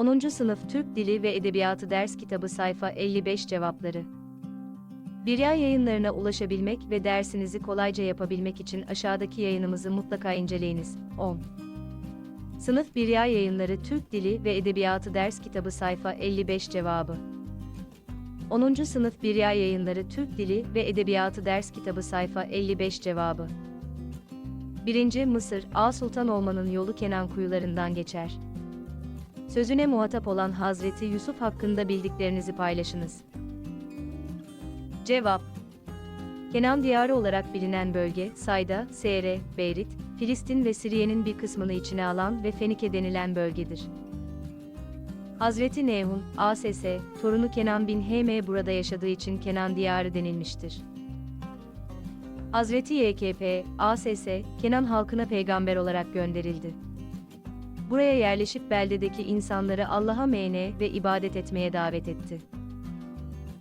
10. Sınıf Türk Dili ve Edebiyatı Ders Kitabı Sayfa 55 Cevapları Birya yayınlarına ulaşabilmek ve dersinizi kolayca yapabilmek için aşağıdaki yayınımızı mutlaka inceleyiniz. 10. Sınıf Birya Yayınları Türk Dili ve Edebiyatı Ders Kitabı Sayfa 55 Cevabı 10. Sınıf Birya Yayınları Türk Dili ve Edebiyatı Ders Kitabı Sayfa 55 Cevabı 1. Mısır, A Sultan olmanın yolu Kenan kuyularından geçer. Sözüne muhatap olan Hazreti Yusuf hakkında bildiklerinizi paylaşınız. Cevap Kenan diyarı olarak bilinen bölge, Sayda, Sere, Beyrit, Filistin ve Suriye'nin bir kısmını içine alan ve Fenike denilen bölgedir. Hazreti Nehun, ASS, torunu Kenan bin Heme burada yaşadığı için Kenan diyarı denilmiştir. Hazreti YKP, ASS, Kenan halkına peygamber olarak gönderildi. Buraya yerleşip beldedeki insanları Allah'a meyne ve ibadet etmeye davet etti.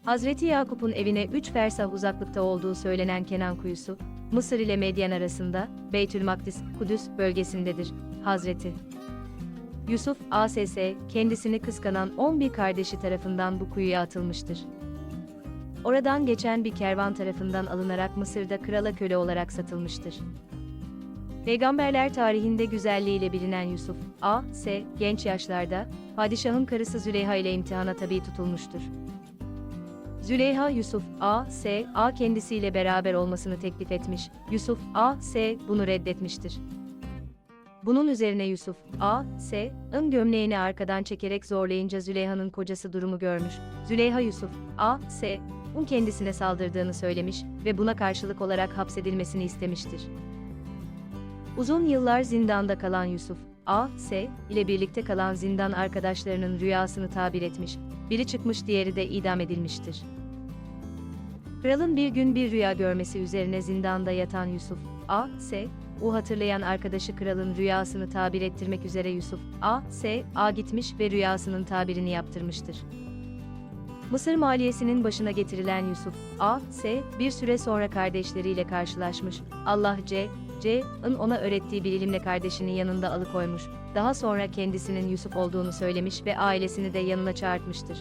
Hazreti Yakup'un evine 3 fersah uzaklıkta olduğu söylenen Kenan kuyusu, Mısır ile Medyen arasında, Beytül Makdis, Kudüs bölgesindedir. Hazreti Yusuf, ASS, kendisini kıskanan 11 kardeşi tarafından bu kuyuya atılmıştır. Oradan geçen bir kervan tarafından alınarak Mısır'da krala köle olarak satılmıştır. Peygamberler tarihinde güzelliğiyle bilinen Yusuf, A. S. genç yaşlarda, padişahın karısı Züleyha ile imtihana tabi tutulmuştur. Züleyha Yusuf, A. S. A kendisiyle beraber olmasını teklif etmiş, Yusuf, A. S. bunu reddetmiştir. Bunun üzerine Yusuf, A. S. ın gömleğini arkadan çekerek zorlayınca Züleyha'nın kocası durumu görmüş. Züleyha Yusuf, A. S. un kendisine saldırdığını söylemiş ve buna karşılık olarak hapsedilmesini istemiştir. Uzun yıllar zindanda kalan Yusuf, A. S. ile birlikte kalan zindan arkadaşlarının rüyasını tabir etmiş, biri çıkmış diğeri de idam edilmiştir. Kralın bir gün bir rüya görmesi üzerine zindanda yatan Yusuf, A. S. U hatırlayan arkadaşı kralın rüyasını tabir ettirmek üzere Yusuf, A. S. A gitmiş ve rüyasının tabirini yaptırmıştır. Mısır maliyesinin başına getirilen Yusuf, A. S. bir süre sonra kardeşleriyle karşılaşmış. Allah C. C.'ın ona öğrettiği bir ilimle kardeşinin yanında alıkoymuş. Daha sonra kendisinin Yusuf olduğunu söylemiş ve ailesini de yanına çağırtmıştır.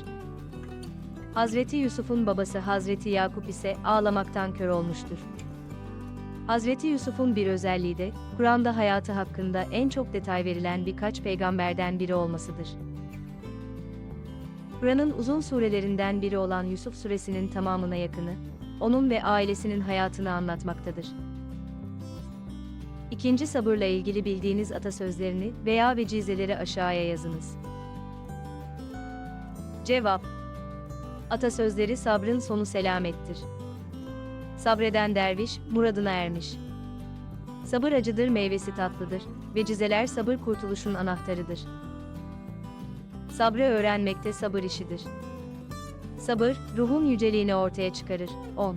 Hazreti Yusuf'un babası Hazreti Yakup ise ağlamaktan kör olmuştur. Hazreti Yusuf'un bir özelliği de, Kur'an'da hayatı hakkında en çok detay verilen birkaç peygamberden biri olmasıdır. Kur'an'ın uzun surelerinden biri olan Yusuf suresinin tamamına yakını, onun ve ailesinin hayatını anlatmaktadır. İkinci sabırla ilgili bildiğiniz atasözlerini veya vecizeleri aşağıya yazınız. Cevap Atasözleri sabrın sonu selamettir. Sabreden derviş, muradına ermiş. Sabır acıdır meyvesi tatlıdır, vecizeler sabır kurtuluşun anahtarıdır. Sabrı öğrenmekte sabır işidir. Sabır, ruhun yüceliğini ortaya çıkarır. 10.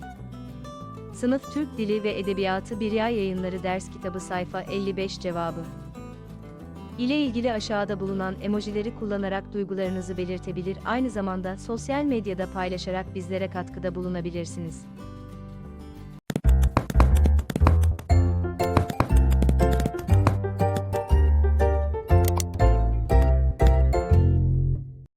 Sınıf Türk Dili ve Edebiyatı Birya Yayınları Ders Kitabı Sayfa 55 Cevabı ile ilgili aşağıda bulunan emojileri kullanarak duygularınızı belirtebilir aynı zamanda sosyal medyada paylaşarak bizlere katkıda bulunabilirsiniz.